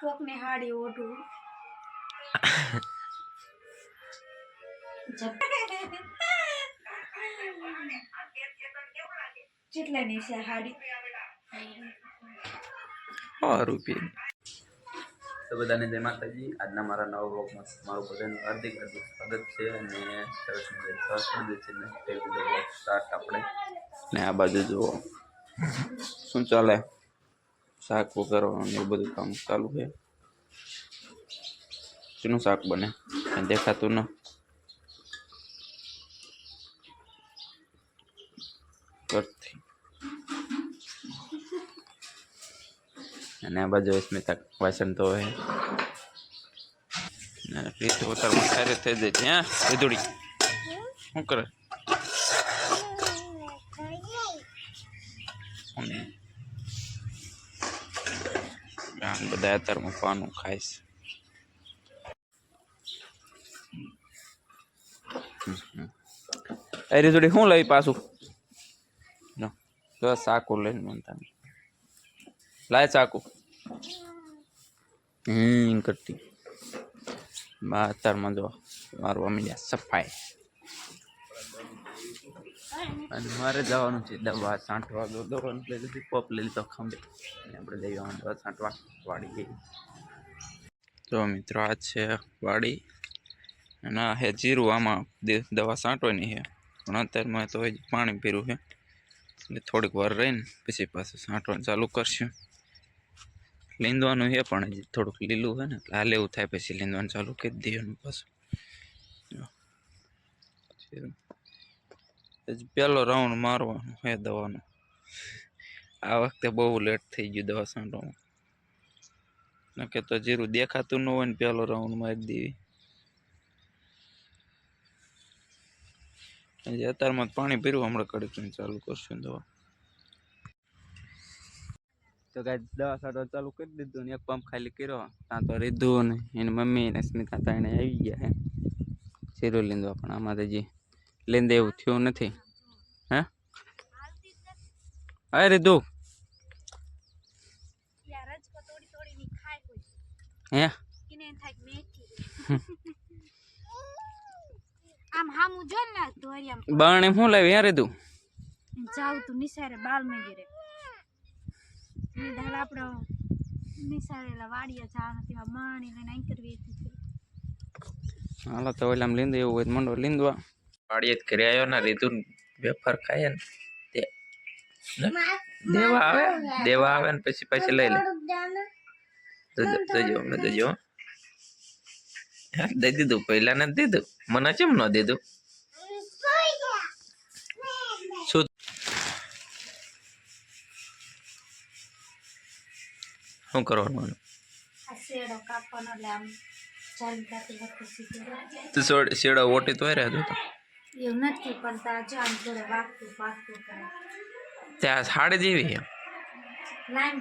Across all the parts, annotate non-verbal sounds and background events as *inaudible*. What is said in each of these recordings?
કોકને હાડી ઓઢું કેટલાની છે હાડી? રૂપિયા. તો બધાને જય માતાજી. આજના મારા નવા બ્લોગમાં મારું બધાનું હાર્દિક હાર્દિક સ્વાગત છે અને સરસ મજાની છે ને તે સ્ટાર્ટ આપણે. ને આ બાજુ જુઓ. શું ચાલે? શાક વગરવાનું એવું બધું કામ ચાલુ છે. શેનું શાક બને? કંઈ દેખાતું ન. કરથી. અને આ બાજુ સ્મિતા વાસણ તો હે. રીત ઉતારમાં સારી થઈ જાય છે હા વિધુડી શું કરે? બધા અત્યારમાં પાનું હમ. એ રીધુડી શું લઈ પાછું? લો તો સાકુ લઈને મનતા લાય ચાકુ. હમ કરતી અત્યારમાં જો મારવા મળ્યા સફાઈ. અને મારે જવાનું છે દવા છાંટવા દો દવાનું લઈ લીધી, પોપ લઈ લીધો ખંભે. અને આપણે લઈ જવાનું દવા છાંટવા વાડી ગઈ. તો મિત્રો, આ છે વાડી. અને હે જીરું, આમાં દવા છાંટવાની છે પણ અત્યારમાં તો પાણી પીરું છે એટલે થોડીક વાર રહીને પછી પાછું છાંટવાનું ચાલુ કરશું. લીંદવાનું છે પણ હજી થોડુંક લીલું છે ને લાલ એવું થાય પછી લીંદવાનું ચાલુ કરી દેવાનું પાછું. પહેલો રાઉન્ડ મારવાનો હે દવાનો. આ વખતે બહુ લેટ થઈ ગયું દવા છાંટવામાં નકે તો જીરું દેખાતું ન હોય ને પહેલો રાઉન્ડ મારી દેવી અત્યારમાં જ પાણી પીરું હમણાં કડકીને ચાલુ કરશું દવા. તો ગાય દવા છાંટવા ચાલુ કરી દીધું ને એક પંપ ખાલી કર્યો. ત્યાં તો રીધું ને એની મમ્મી ને સ્મિતા તાણે આવી ગયા હે સિરો લીંદવા પણ આમાં તો હજી લીંદે એવું થયું નથી. હે? હા રીધુ. યાર જ થોડી થોડી ની ખાય કોઈ. હે? એને એમ થાય કે મેથી આમ હામું જો ને ધોરિયામ બાણે શું લાવી યાર રીધુ? જાવ તું નિસારે બાલ મંદિરે ની દાલ આપણો નિસારેલા વાડિયા જવાનું તેમાં માણી લઈને અહીં કરવી હતી. હાલો તો ઓલામ લીંદે એવું હોય તો મંડો લીંદવા. વાડીએ ઘરે આવ્યો ને રીધુ વેફર ખાય ને દેવા આવે દેવા આવે ને પછી પછી લઈ લે. જજો હમણાં જજો દઈ દીધું પહેલા ને દીધું. મને કેમ ન દીધું? શું? શું કરવાનું શેડો ઓટી તો રહ્યા હતો એવું નથી પણ તા આમ જોડે વાગતું વાગતું કરે. ત્યાં સાડી જેવી છે?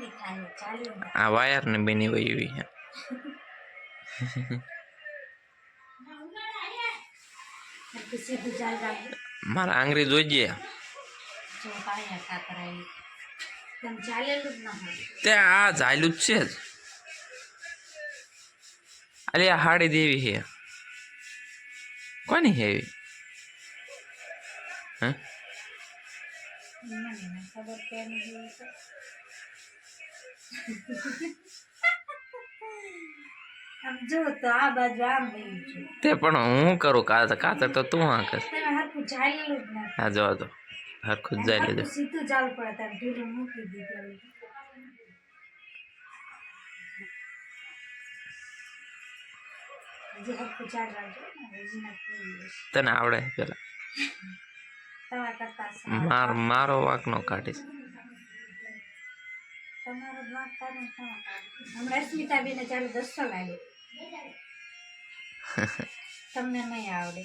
થાય ચાલ્યું આ વાયર ને બેની હોય એવી છે. મારા આંગળી જોઈજે. ત્યાં આ ઝાયલું જ છે જ. અરે આ હાડી દેવી છે. કોની છે એવી? હે? તો પણ હું કરું? કાતર કાતર તો તું હા કર હા જો તો હરખું જ જાય લેજો સીધું ચાલુ પડે મૂકી દીધું તને આવડે પેલા. તમારા કરતા માર મારો વાક નો કાઢીશ. તમારો કાઢો હમણાં ચાલુ દસો લાગે તમને નહીં આવડે.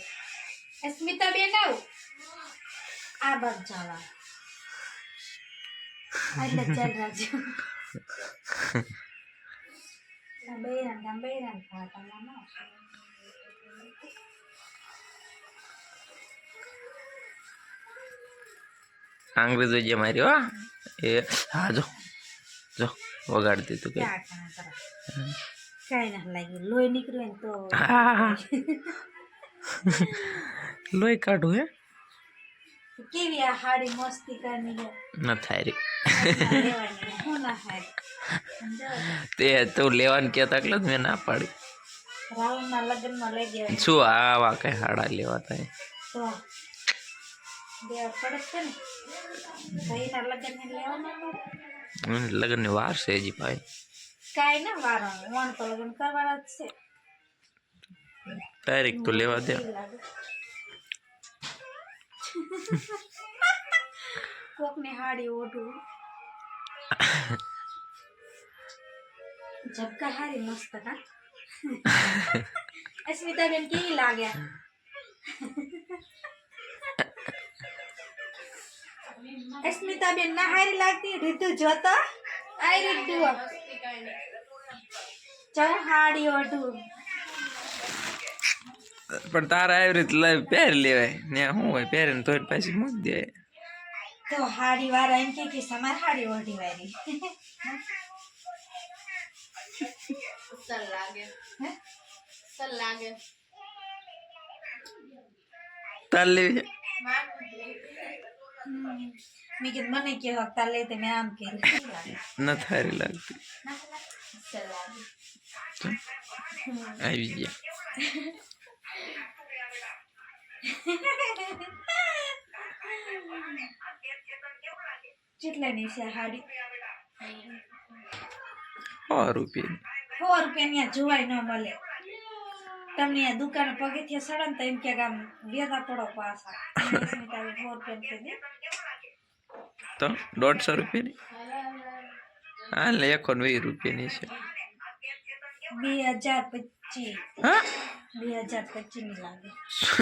એ સ્મિતાબેન આવ. આ બાગ જવા એટલે ચાલ *laughs* બૈરાન ગામ બૈરાન ખાતા આંગળી જોઈજે મારી હો એ હા જો જો વગાડતી તું કે ક્યાં કાણા કરો કાંઈ ના લાગ્યું લોહી નીકળ્યું ને તો હા લોહી કાઢું હે કેવી આ હાડી મસ્તી કરની છે ન થાય રે લેવાની હું ના હાડી સમજાવો? તે તું લેવાનું કહેતા એટલે જ મેં ના પાડી રાવણના લગ્નમાં લઈ ગયા શું આવા કઈ હાડા લેવા લગ્ન ને લેવાના મળે હમ, લગ્નની વાર છે હજી ભાઈ કાંઈ ના વારો વણ તો લગ્ન કરવાના જ છે તારીખ તો લેવા દે કેવી લાગે? કોકની હાડી ઓઢું ઝબકા હારી મસ્ત કા અસ્મિતાબેન કેવી લાગ્યા અસ્મિતાબેન ના હારી લાગતી રીતુ જોતો આઈ રીતુ ચલ હાડી ઓઢું પણ તારા આવી રીતે લાવી પહેરી લેવાય ને શું હોય પહેરીને તો પાછી મૂકી દે તો હાડી વાળા એમ કે કે સમાર હાડી ઓઢી વાળી સર લાગે હે? સર લાગે તાર લેવી મેં કીધું મને કે હકતા લે તે મેં આમ કે ન થારી લાગતી આવી ગયા કેટલાની છે આ હાડી સો રૂપિયા સો રૂપિયા જોવાય ન મળે તમને આ દુકાન પગથિયા સડે ને તો એમ કે આમ વેદા પડો પાછા તો દોઢસો રૂપિયાની? હા લે એકો ને વીસ રૂપિયાની છે. બે હજાર પચીસ. બે હજાર પચીસ લાગે.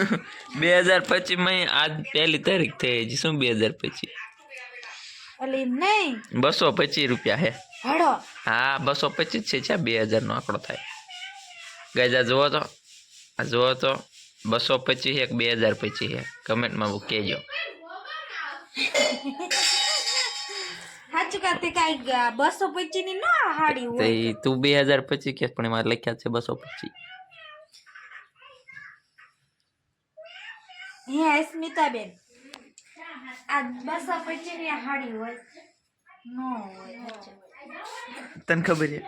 *laughs* બે હજાર પચીસમાં આજ પહેલી તારીખ થઈ હજી શું બે હજાર પચીસ? એટલે નહીં? બસો પચીસ રૂપિયા હે. હા બસો પચીસ છે બે હજારનો આંકડો થાય. ગજા જુઓ તો. આ જુઓ તો બસો પચીસ એક બે હજાર પચીસ હે કમેન્ટમાં કહેજો. બસો પચીસની ના હાડી તો હોય ઈ તું બે હજાર પચીસ કે પણ એમાં લખ્યા છે બસો પચીસ. હે સ્મિતાબેન આ બસો પચીસની હાડી હોય નો તને ખબર છે?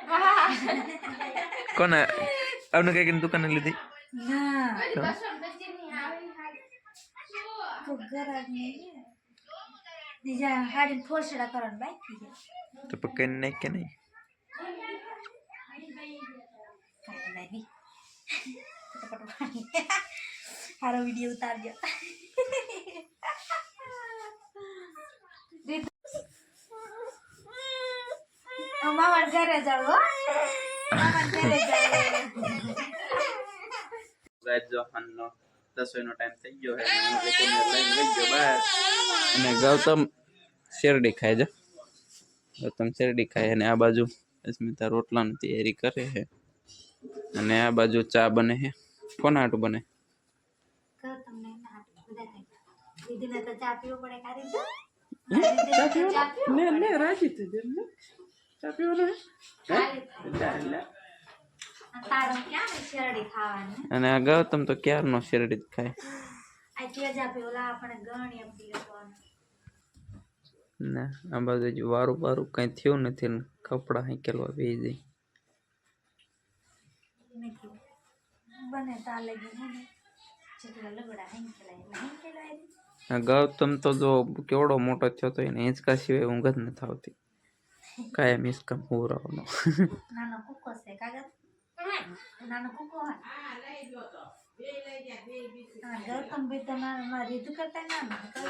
*laughs* કોને? અમને કઈ દુકાને લીધી. ના તો તો ગરાગ નહીં બીજા હાડી ફોસડા કરવાનું બાકી છે તો પકડી નાખ કે નહીં કાંઈ નહીં ફટાફટ પાણી. હારો વીડિયો ઉતારજો રીતુ. હું મામાના ઘરે જાઉં હો મામાના ઘરે જાઉં ગાઈસ જો હાનનો રસોઈનો ટાઈમ થઈ ગયો છે હું લઈને ગયો બહાર અને ગૌતમ શેરડી ખાય છે. ગૌતમ શેરડી ખાય અને આ બાજુ અસ્મિતા રોટલાની તૈયારી કરે છે. અને આ બાજુ ચા બને છે. કોના હાટું બને? ના. દીદીને તો ચા પીવો પડે કાઢી દો દીદીને તો ચા પીવો? લે લે રાજી થઈ જાય ચા ક્યાં ને? અને આ ગૌતમ તો ક્યારનો શેરડી જ ખાય? ને આ બાજુ જ વારું વારું કઈ થયું નથી ને કપડાં બે હેંકેલા એટલે હેંકેલા આ ગૌતમ તો જો કેવડો મોટો થયો તો એને હિંચકા સિવાય ઊંઘ જ નથી આવતી. કાયમ હિંચકા હુરાવાનો નાનો કુકો છે કાગળ નાનો કુકો ગૌતમ ભાઈ તો. મારા મારા રીતુ કરતા હતો.